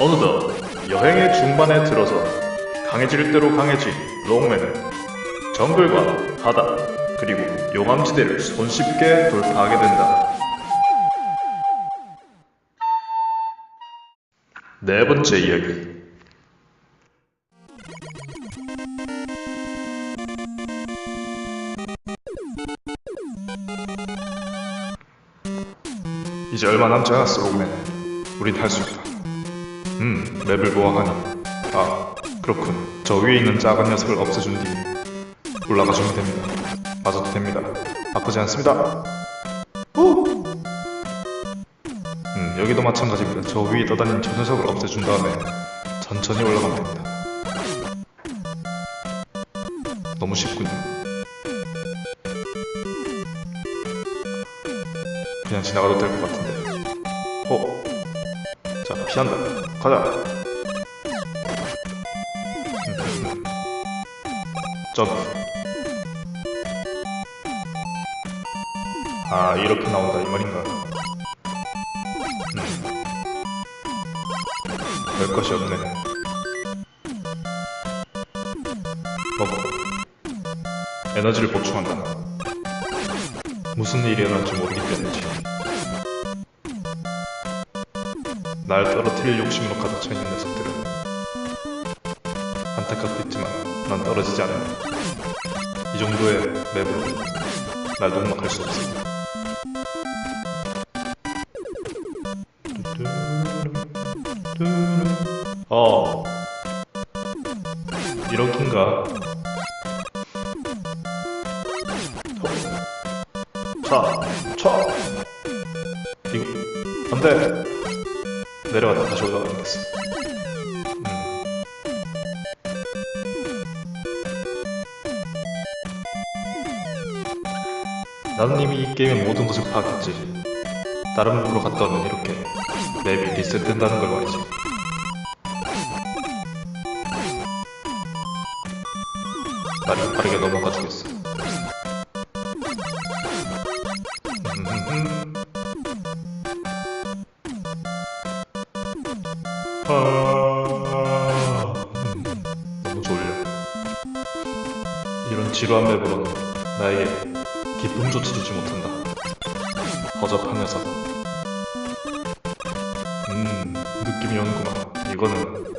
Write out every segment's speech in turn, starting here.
어느덧 여행의 중반에 들어서 강해질 대로 강해진 롱맨은 정글과 바다 그리고 용암지대를 손쉽게 돌파하게 된다. 네 번째 이야기. 이제 얼마 남지 않았어 롱맨. 우린 할 수 있다 음 맵을 보아하니. 아 그렇군. 저 위에 있는 작은 녀석을 없애준 뒤 올라가주면 됩니다. 맞아도 됩니다. 아프지 않습니다. 후! 음 여기도 마찬가지입니다. 저 위에 떠다니는 저 녀석을 없애준 다음에 천천히 올라가면 됩니다. 너무 쉽군요. 그냥 지나가도 될 것 같은데 피한다. 가자. 점프. 아, 이렇게 나온다, 이 말인가. 음. 별 것이 없네. 먹어. 에너지를 보충한다. 무슨 일이 일어날지 모르기 때문이지. 날 떨어뜨릴 욕심으로 가득 차 있는 녀석들은 안타깝고 있지만 난 떨어지지 않는다. 이 정도의 맵으로 날 농락할 수 없습니다. 어. 이렇긴가? 차, 차 이거 안돼 내려가다 다시 올라가야겠어. 음. 이미 이 게임의 모든 것을 파악했지. 다른 맵으로 갔다 오면 이렇게 맵이 리셋된다는 걸 말이지. 나를 빠르게 넘어가 주겠어. 지루한 맵으로는 나에게 기쁨조차 주지 못한다. 허접하면서. 음, 느낌이 오는구만. 이거는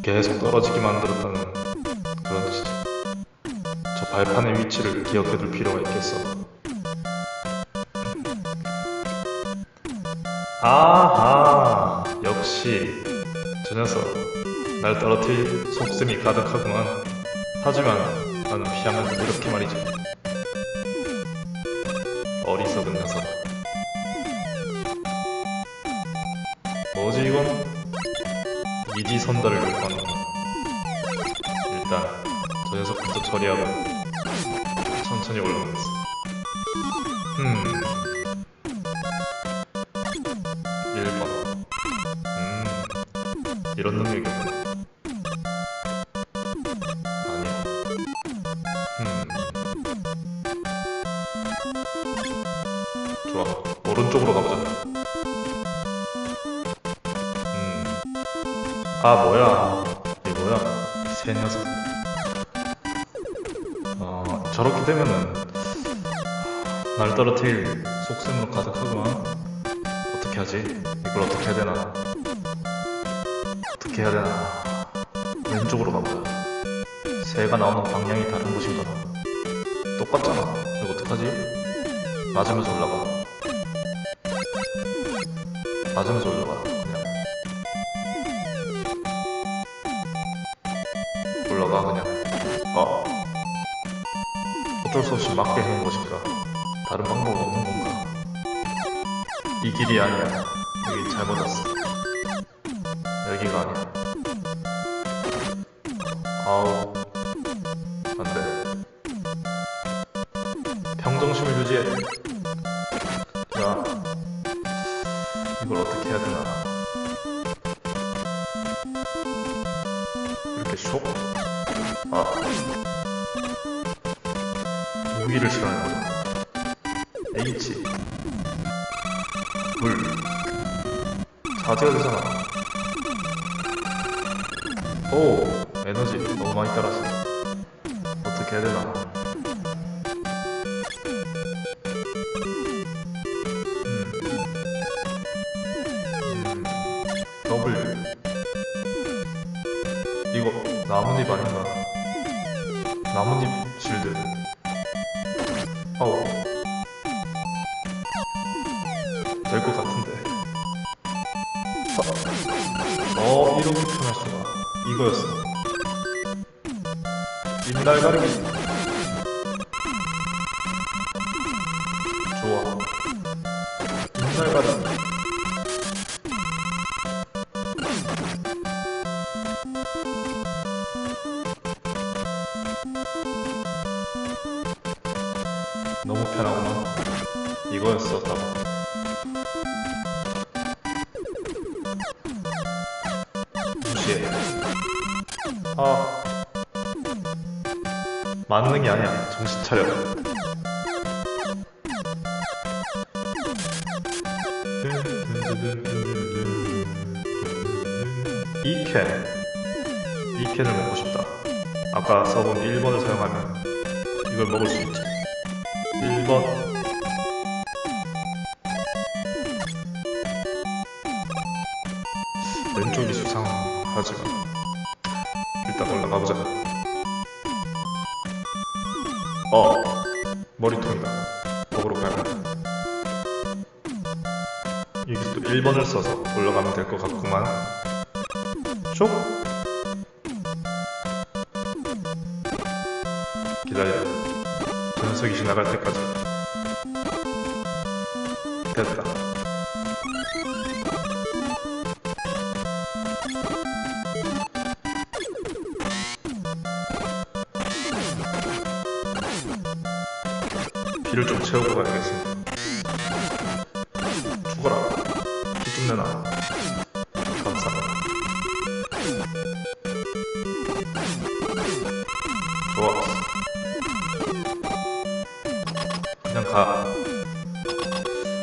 계속 떨어지게 만들었다는 그런 뜻이지. 저 발판의 위치를 기억해둘 필요가 있겠어. 아하, 역시 저 녀석 날 떨어뜨릴 속셈이 가득하구만. 하지만 나는 피하면 이렇게 말이지. 어리석은 녀석. 뭐지 이건? 이지선다를 요구하는 일단 저 녀석부터 처리하고 천천히 올라가겠어. 음. 1번. 오른쪽으로 가보자. 음. 아, 뭐야. 이 뭐야. 이새 녀석. 어, 저렇게 되면은, 날 떨어뜨릴 속셈으로 가득하구만. 어떻게 하지? 이걸 어떻게 해야 되나? 어떻게 해야 되나? 왼쪽으로 가보자. 새가 나오는 방향이 다른 곳인가 봐. 똑같잖아. 이거 어떡하지? 맞으면서 올라가. 맞으면서 올라가. 올라가, 그냥. 어. 어쩔 수 없이 맞게 해놓은 것인가? 다른 방법 없는 건가? 이 길이 아니야. 여기 잘못 왔어. 여기가 아니야. 아우. 쇽? 아. 무기를 거야. H. 물. 자제가 되잖아. 오 에너지 너무 많이 따랐어 어떻게 해야 되나 나뭇잎 아닌가? 나뭇잎 실드. 어우 될 것 같은데. 어 이렇게 표현할 수가 이거였어. 잇날 가리기 좋아 무시해 아. 만능이 아니야. 정신 차려. 이캔. 이캔을 먹고 싶다. 아까 써본 1번을 사용하면 이걸 먹을 수 있지. 1번 일단 올라가보자. 어. 머리통이다. 거꾸로 가야겠다 여기서 또 1번을 써서 올라가면 될 것 같구만. 쇽. 기다려. 저 녀석이 지나갈 때까지. 됐다 좀 채우고 가야겠어. 죽어라. 피좀 내놔 감사합니다 좋아. 그냥 가.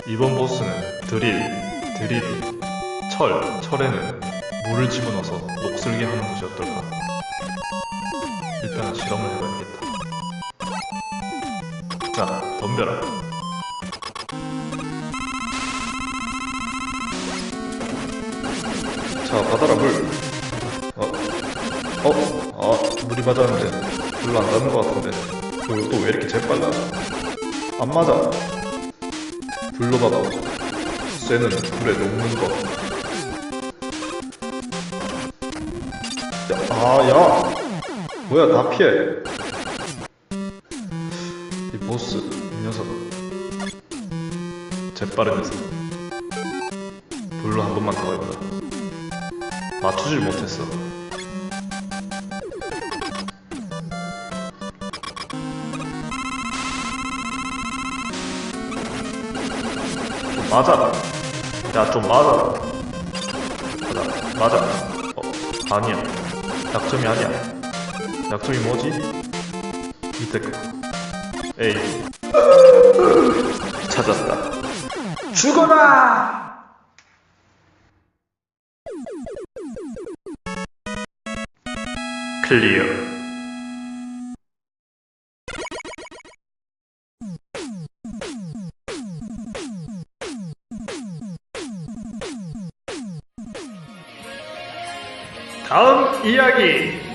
이번 보스는 드릴 드릴이 철 철에는 물을 집어넣어서 녹슬게 하는 것이 어떨까 일단 실험을 해봐야겠다 덤벼라 자 받아라 물 어? 어? 아 물이 맞았는데 별로 안 닿는 것 같은데 그리고 또 왜 이렇게 재빨라 안 맞아 불로 받아 쇠는 불에 녹는 거 야, 아, 야! 뭐야, 다 피해. 이 보스, 이 녀석. 재빠른 녀석. 불로 한 번만 더 해보자. 맞추질 못했어. 좀 맞아라. 야, 좀 맞아라. 맞아. 맞아. 어, 아니야. 약점이 아니야. 약점이 뭐지? 거. 에이. 죽어라! 클리어. 다음 이야기.